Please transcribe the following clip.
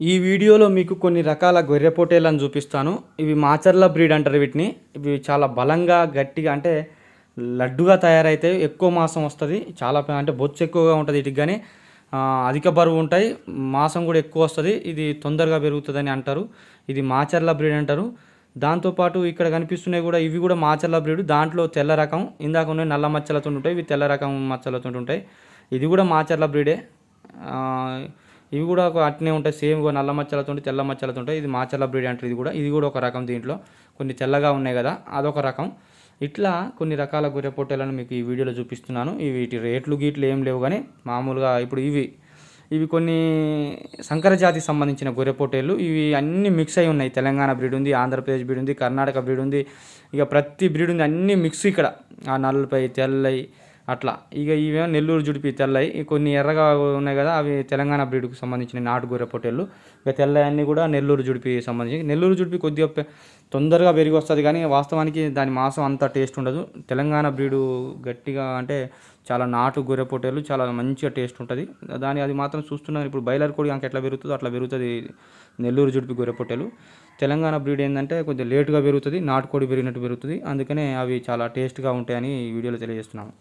ఈ వీడియోలో మీకు కొన్ని రకాల గొర్రెపోటేలను చూపిస్తాను. ఇవి మాచర్ల బ్రీడ్ అంటారు వీటిని. ఇవి చాలా బలంగా గట్టిగా అంటే లడ్డుగా తయారైతే ఎక్కువ మాసం వస్తుంది. చాలా అంటే బొచ్చు ఎక్కువగా ఉంటుంది వీటికి కానీ అధిక బరువు ఉంటాయి. మాసం కూడా ఎక్కువ వస్తుంది. ఇది తొందరగా పెరుగుతుందని అంటారు. ఇది మాచర్ల బ్రీడ్ అంటారు. దాంతోపాటు ఇక్కడ కనిపిస్తున్నాయి కూడా ఇవి కూడా మాచర్ల బ్రీడ్. దాంట్లో తెల్ల రకం ఇందాక ఉన్నాయి నల్ల మచ్చలతో ఉంటాయి ఇవి తెల్ల రకం మచ్చలతో ఉంటాయి. ఇది కూడా మాచర్ల బ్రీడే. ఇవి కూడా ఒక అట్నే ఉంటాయి. సేమ్ నల్ల మచ్చలతో తెల్ల మచ్చలతో ఉంటాయి ఇది మాచల బ్రీడ్ అంటారు. ఇది కూడా ఇది కూడా ఒక రకం దీంట్లో. కొన్ని తెల్లగా ఉన్నాయి కదా అదొక రకం. ఇట్లా కొన్ని రకాల గొర్రె పొట్టేలను మీకు ఈ వీడియోలో చూపిస్తున్నాను. ఇవి వీటి రేట్లు గీట్లు ఏం లేవు కానీ మామూలుగా ఇప్పుడు ఇవి ఇవి కొన్ని సంకర జాతికి సంబంధించిన గొర్రె పొట్టేళ్ళు. ఇవి అన్నీ మిక్స్ అయి ఉన్నాయి. తెలంగాణ బ్రీడ్ ఉంది ఆంధ్రప్రదేశ్ బ్రీడ్ ఉంది కర్ణాటక బ్రీడ్ ఉంది. ఇక ప్రతి బ్రీడ్ ఉంది అన్నీ మిక్స్ ఇక్కడ. ఆ నల్లపై తెల్లై అట్లా. ఇక ఇవేమో నెల్లూరు జుడిపి తెల్లయి. కొన్ని ఎర్రగా ఉన్నాయి కదా అవి తెలంగాణ బ్రీడ్కి సంబంధించిన నాటు గొర్రె పొట్టేళ్ళు. ఇక తెల్లయన్నీ కూడా నెల్లూరు జుడిపి సంబంధించి నెల్లూరు జుడిపి కొద్దిగా తొందరగా పెరిగి వస్తుంది కానీ వాస్తవానికి దాని మాంసం అంత టేస్ట్ ఉండదు. తెలంగాణ బ్రీడు గట్టిగా అంటే చాలా నాటు గొర్రె పొట్టేలు చాలా మంచిగా టేస్ట్ ఉంటుంది. దాని అది మాత్రం చూస్తున్నాను ఇప్పుడు బయలర్ కోడి అంక ఎట్లా పెరుగుతుందో అట్లా పెరుగుతుంది నెల్లూరు జుడిపి గొర్రె పొట్టేలు తెలంగాణ బ్రీడ్ ఏంటంటే కొంచెం లేటుగా పెరుగుతుంది నాటుకోడి పెరిగినట్టు పెరుగుతుంది. అందుకనే అవి చాలా టేస్ట్గా ఉంటాయని ఈ వీడియోలో తెలియజేస్తున్నాను